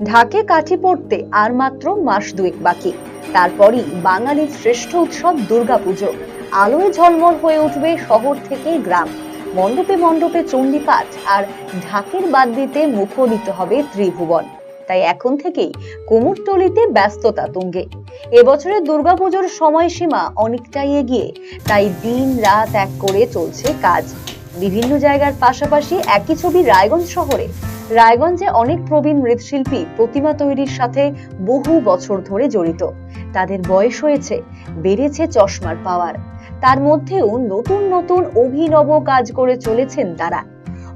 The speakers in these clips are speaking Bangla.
ঢাকে কাঠি পড়তে আর মাত্র মাস দুয়েক বাকি। তারপরই বাঙালির শ্রেষ্ঠ উৎসব দুর্গাপুজো। আলোয় ঝলমল হয়ে উঠবে শহর থেকে গ্রাম। মণ্ডপে মণ্ডপে চণ্ডীপাঠ আর ঢাকের বাদ দিতে মুখরিত হবে ত্রিভুবন। তাই এখন থেকেই কুমোরটুলিতে ব্যস্ততা তুঙ্গে। এবছরের দুর্গাপুজোর সময়সীমা অনেকটাই এগিয়ে, তাই দিন রাত এক করে চলছে কাজ। বিভিন্ন জায়গার পাশাপাশি একই ছবি রায়গঞ্জ শহরে। রায়গঞ্জে অনেক প্রবীণ মৃৎশিল্পী প্রতিমা তৈরির সাথে বহু বছর ধরে জড়িত। তাদের বয়স হয়েছে, বেড়েছে চশমার পাওয়ার। তার মধ্যেও নতুন নতুন অভিনব কাজ করে চলেছেন তারা।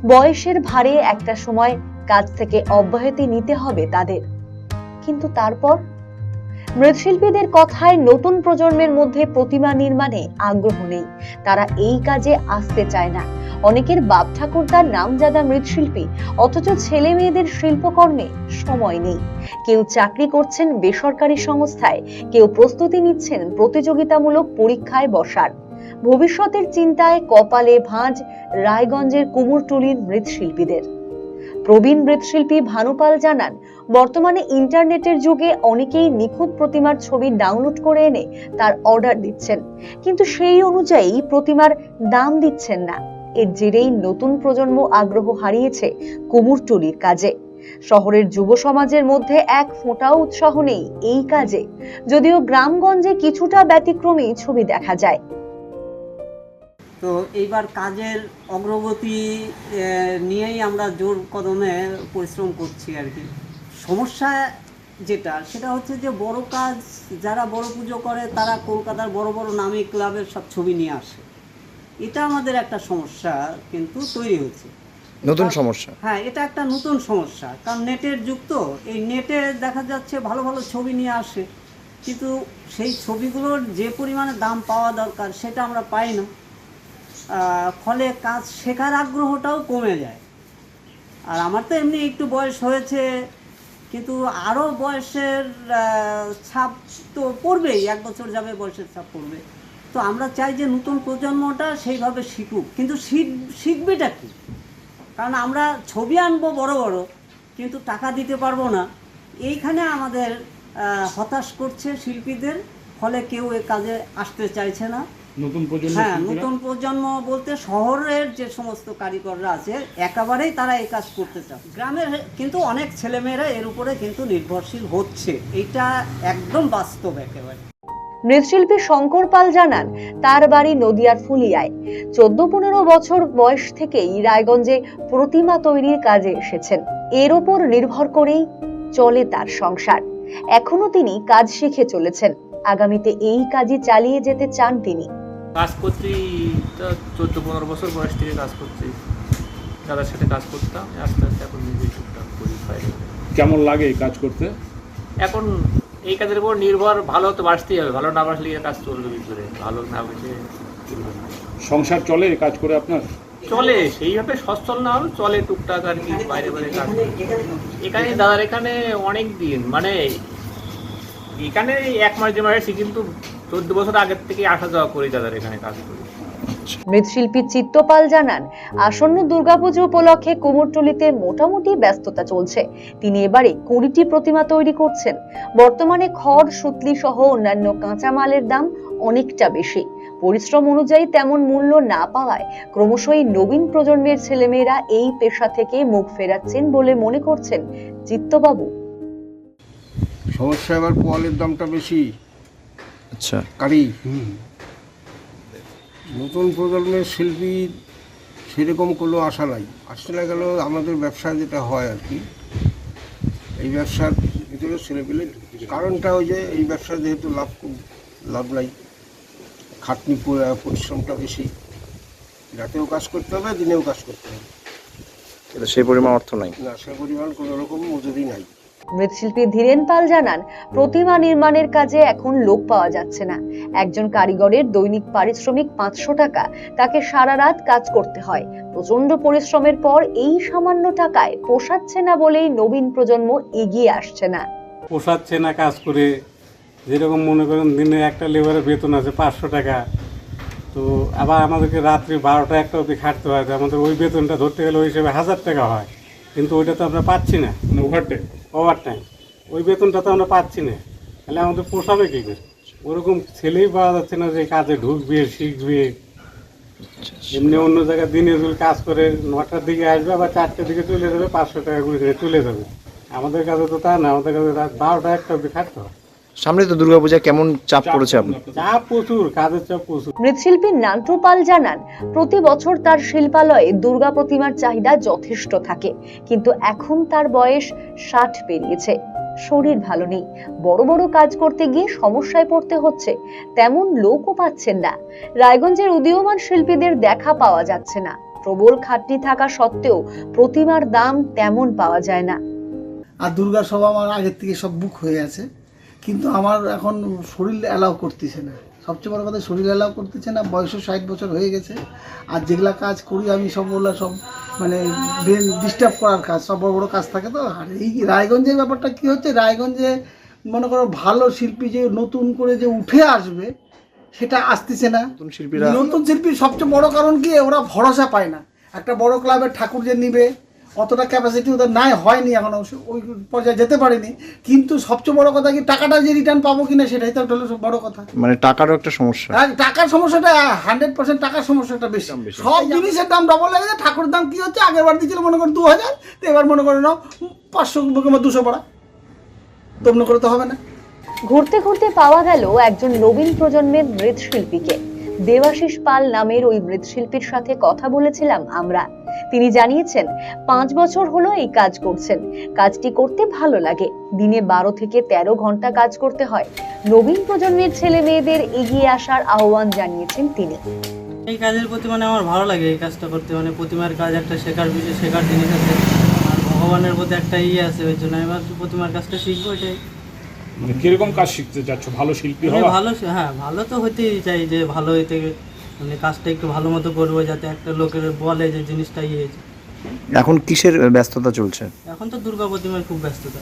বয়সের ভারে একটা সময় কাজ থেকে অব্যাহতি নিতে হবে তাদের। কিন্তু তারপর? মৃৎশিল্পীদের কথায় নতুন প্রজন্মের মধ্যে প্রতিমা নির্মাণে আগ্রহ নেই। তারা এই কাজে আসতে চায় না। অনেকের বাপ ঠাকুরদার নামজাদা মৃৎশিল্পী, অথচ ছেলে মেয়েদের শিল্পকর্মে সময় নেই। কেউ চাকরি করছেন বেসরকারি সংস্থায়, কেউ প্রস্তুতি নিচ্ছেন প্রতিযোগিতামূলক পরীক্ষায় বসার। ভবিষ্যতের চিন্তায় কপালে ভাঁজ রায়গঞ্জের কুমোরটুলির মৃৎশিল্পীদের। প্রবীণ মৃৎশিল্পী ভানুপাল জানান, বর্তমানে ইন্টারনেটের যুগে অনেকেই নিখুঁত প্রতিমার ছবি ডাউনলোড করে এনে তার অর্ডার দিচ্ছেন। কিন্তু সেই অনুযায়ী প্রতিমার দাম দিচ্ছেন না। এর জেরেই নতুন প্রজন্ম আগ্রহ হারিয়েছে কুমোরটুলির কাজে। শহরের যুব সমাজের মধ্যে এক ফোঁটাও উৎসাহ নেই এই কাজে, যদিও গ্রামগঞ্জে কিছুটা ব্যতিক্রমী ছবি দেখা যায়। তো এইবার কাজের অগ্রগতি নিয়েই আমরা জোর কদমে পরিশ্রম করছি আর কি। সমস্যা যেটা, সেটা হচ্ছে যে বড় কাজ, যারা বড় পুজো করে, তারা কলকাতার বড় বড় নামী ক্লাবের সব ছবি নিয়ে আসে। এটা আমাদের একটা সমস্যা কিন্তু তৈরি হচ্ছে নতুন সমস্যা? হ্যাঁ এটা একটা নতুন সমস্যা কারণ নেটের যুগ তো এই নেটে দেখা যাচ্ছে ভালো ভালো ছবি নিয়ে আসে কিন্তু সেই ছবিগুলোর যে পরিমাণে দাম পাওয়া দরকার সেটা আমরা পাই না। ফলে কাজ শেখার আগ্রহটাও কমে যায়। আর আমার তো এমনি একটু বয়স হয়েছে কিন্তু আরও বয়সের ছাপ তো পড়বেই এক বছর যাবে বয়সের ছাপ পড়বে। তো আমরা চাই যে নতুন প্রজন্মটা সেইভাবে শিখুক। কিন্তু শিখ শিখবেটা কি? কারণ আমরা ছবি আনব বড় বড় কিন্তু টাকা দিতে পারব না। এইখানে আমাদের হতাশ করছে শিল্পীদের ফলে কেউ এ কাজে আসতে চাইছে না। নতুন প্রজন্ম হ্যাঁ নতুন প্রজন্ম বলতে শহরের যে সমস্ত কারিগররা আছে একেবারেই তারা এই কাজ করতে চায় গ্রামের কিন্তু অনেক ছেলেমেয়েরা এর উপরে কিন্তু নির্ভরশীল হচ্ছে। এটা একদম বাস্তব একেবারে। মৃৎশিল্পী শঙ্কর পাল জানান তার বাড়ি নদিয়ার ফুলিয়ায়। চোদ্দ পনেরো বছর বয়স থেকেই রায়গঞ্জে প্রতিমা তৈরির কাজে এসেছেন। এর ওপর নির্ভর করেই চলে তার সংসার। এখনও তিনি কাজ শিখে চলেছেন। আগামীতে এই কাজই চালিয়ে যেতে চান তিনি। কাজ করছি তো চোদ্দ পনেরো বছর বয়স থেকে কাজ করছি। দাদার সাথে কাজ করতাম আস্তে আস্তে এখন নিজে টুকটাক করি কেমন লাগে এই কাজ করতে? এখন এই কাজের উপর নির্ভর ভালো তো বাঁচতেই হবে ভালো না বাঁচলে কাজ চলবে ভিতরে ভালো না বেঁচে সংসার চলে কাজ করে আপনার? চলে সেইভাবে সচ্ছল না হলে চলে টুকটাক আর কি বাইরে বাইরে কাজ। এখানে দাদার এখানে অনেক দিন মানে এখানে এক মাস যে মাস কিন্তু চোদ্দ বছর আগের থেকে আসা যাওয়া করি দাদার এখানে কাজ করি। মৃৎশিল্পী চিত্তপাল জানান আসন্ন দুর্গাপুজো উপলক্ষে কুমোরটুলিতে মোটামুটি ব্যস্ততা চলছে। তিনি এবারে কুড়িটি প্রতিমা তৈরি করছেন। বর্তমানে খড় সুতলি সহ অন্যান্য কাঁচামালের দাম অনেকটা বেশি। পরিশ্রম অনুযায়ী তেমন মূল্য না পাওয়ায় ক্রমশই নবীন প্রজন্মের ছেলেমেয়েরা এই পেশা থেকে মুখ ফেরাচ্ছেন বলে মনে করছেন চিত্তবাবু। সমস্যা এবার পোয়ালের দামটা বেশি। আচ্ছা। কারি। নতুন প্রজন্মের শিল্পী সেরকম কোনো আশা নাই। আসতে না গেলেও আমাদের ব্যবসা যেটা হয় আর কি। এই ব্যবসার ভিতরে ছেলেপেলে কারণটা ওই যে এই ব্যবসা যেহেতু লাভ খুব লাভ নাই খাটনি পরিশ্রমটা বেশি। রাতেও কাজ করতে হবে দিনেও কাজ করতে হবে। সেই পরিমাণ অর্থ নাই। না সে পরিমাণ কোনো রকম মজুরি নাই। মৃৎশিল্পী ধীরেন পাল জানান প্রতিমা নির্মাণের কাজে এখন লোক পাওয়া যাচ্ছে না। একজন কারিগরের দৈনিক পারিশ্রমিক পাঁচশো টাকা তাকে সারা রাত কাজ করতে হয়। প্রচণ্ড পরিশ্রমের পর এই সামান্য টাকায় পোষাচ্ছে না বলেই নবীন প্রজন্ম এগিয়ে আসছে না। পোষাচ্ছে না কাজ করে যেরকম মনে করেন দিনে একটা লেবারের বেতন আছে পাঁচশো টাকা তো আবার আমাদেরকে রাত্রি বারোটা একটা অবধি খাটতে হয় আমাদের ওই বেতনটা ধরতে গেলে ওই হিসেবে হাজার টাকা হয়। কিন্তু ওইটা তো আমরা পাচ্ছি না। মানে ওভারটাইম ওভার টাইম ওই বেতনটা তো আমরা পাচ্ছি না। তাহলে আমাদের পোষাবে কী করে? ওরকম ছেলেই পাওয়া যাচ্ছে না যে কাজে ঢুকবে শিখবে। এমনি অন্য জায়গায় দিনে দুল কাজ করে নটার দিকে আসবে আবার চারটার দিকে চলে যাবে পাঁচশো টাকা করে চলে যাবে। আমাদের কাছে তো তা না আমাদের কাছে রাত বারোটা একটা অব্দি খাটতে হয় সামনে তো দুর্গাপূজা কেমন চাপ পড়েছে আপনার? চাপ প্রচুর কাজের চাপ প্রচুর। মৃৎশিল্পী নান্টু পাল জানান প্রতি বছর তার শিল্পালয়ে দুর্গা প্রতিমার চাহিদা যথেষ্ট থাকে কিন্তু এখন তার বয়স ষাট পেরিয়েছে। শরীর ভালো নেই বড় বড় কাজ করতে গিয়ে সমস্যায় পড়তে হচ্ছে তেমন লোকও পাচ্ছেন না। রায়গঞ্জের উদীয়মান শিল্পীদের দেখা পাওয়া যাচ্ছে না প্রবল খাটনি থাকা সত্ত্বেও প্রতিমার দাম তেমন পাওয়া যায় না। আর দুর্গা সভা আমার আগের থেকে সব বুক হয়ে আছে। কিন্তু আমার এখন শরীর অ্যালাউ করতেছে না। সবচেয়ে বড় কথা শরীর অ্যালাউ করতেছে না বয়সও ষাট বছর হয়ে গেছে। আর যেগুলা কাজ করি আমি সব ওগুলা সব মানে ব্রেন ডিস্টার্ব করার কাজ সব বড় বড় কাজ থাকে তো। আর এই রায়গঞ্জের ব্যাপারটা কি হচ্ছে রায়গঞ্জে মনে করো ভালো শিল্পী যে নতুন করে যে উঠে আসবে সেটা আসতেছে না। নতুন শিল্পীরা নতুন শিল্পীর সবচেয়ে বড় কারণ কি ওরা ভরসা পায় না। একটা বড় ক্লাবের ঠাকুর যে নিবে অতটা ক্যাপাসিটি ওদের নাই হয়নি এখনও। ওই পর্যায়ে যেতে পারেনি। কিন্তু সবচেয়ে বড় কথা কি টাকাটা যে রিটার্ন পাবো কিনা সেটাই তো একটা হলো সব বড় কথা। মানে টাকারও একটা সমস্যা। আর টাকার সমস্যাটা হান্ড্রেড পার্সেন্ট টাকার সমস্যাটা বেশি। সব জিনিসের দাম ডবল হয়ে গেছে। ঠাকুরের দাম কি হচ্ছে? আগের বার দিয়েছিল মনে করো দু হাজার তো এবার মনে করো নাও পাঁচশো কিংবা দুশো পড়া। তো মনে করে তো হবে না। ঘুরতে ঘুরতে পাওয়া গেল একজন নবীন প্রজন্মের মৃৎশিল্পীকে। দেবাশিস পাল নামের ওই মৃৎশিল্পীর সাথে কথা বলেছিলাম আমরা। তিনি জানিয়েছেন পাঁচ বছর হলো এই কাজ করছেন। কাজটি করতে ভালো লাগে। দিনে বারো থেকে তেরো ঘণ্টা কাজ করতে হয়। নবীন প্রজন্মের ছেলে মেয়েদের এগিয়ে আসার আহ্বান জানিয়েছেন তিনি। এই কাজের প্রতি মানে আমার ভালো লাগে এই কাজটা করতে। মানে প্রতিমার কাজ একটা শেখার বিষয় শেখার জিনিস আছে। আর ভগবানের প্রতি একটা ইয়ে আছে ওই জন্য এবার প্রতিমার কাজটা শিখব এটাই। মানে কীরকম কাজ শিখতে চাচ্ছ? ভালো শিল্পী মানে হওয়া? ভালো হ্যাঁ ভালো তো হতেই চাই যে ভালো হইতে মানে কাজটা একটু ভালো মতো করব যাতে একটা লোকের বলে যে জিনিসটা ইয়ে হয়েছে। এখন কিসের ব্যস্ততা চলছে? এখন তো দুর্গা প্রতিমার খুব ব্যস্ততা।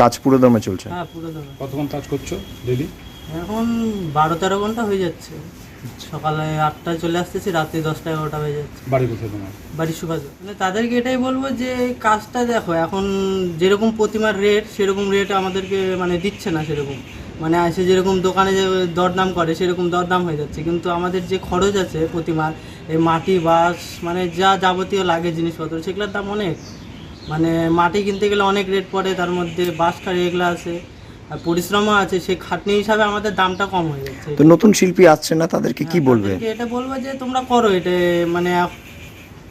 কাজ পুরো দমে চলছে? হ্যাঁ পুরো দমে কতক্ষণ কাজ করছ ডেলি? এখন বারো তেরো ঘণ্টা হয়ে যাচ্ছে। সকালে আটটায় চলে আসতেছি রাত্রি দশটা এগারোটা হয়ে যাচ্ছে। বাড়ি কোথায় তোমার? বাড়ির সুবাদ মানে তাদেরকে এটাই বলব যে এই কাজটা দেখো এখন যেরকম প্রতিমার রেট সেরকম রেট আমাদেরকে মানে দিচ্ছে না সেরকম। মানে আসে যেরকম দোকানে যে দরদাম করে সেরকম দরদাম হয়ে যাচ্ছে। কিন্তু আমাদের যে খরচ আছে প্রতিমার এই মাটি বাঁশ মানে যা যাবতীয় লাগে জিনিসপত্র সেগুলোর দাম অনেক। মানে মাটি কিনতে গেলে অনেক রেট পড়ে তার মধ্যে বাঁশ কারি এগুলো আছে আর পরিশ্রমও আছে সেই খাটনি হিসাবে আমাদের দামটা কম হয়ে যাচ্ছে। তো নতুন শিল্পী আসছে না তাদেরকে কি বলবে? এটা বলব যে তোমরা করো এটা মানে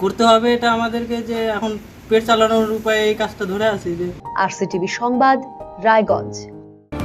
করতে হবে এটা আমাদেরকে যে এখন পেট চালানোর উপায়ে এই কাজটা ধরে আছি যে। আরসিটিভি সংবাদ রায়গঞ্জ।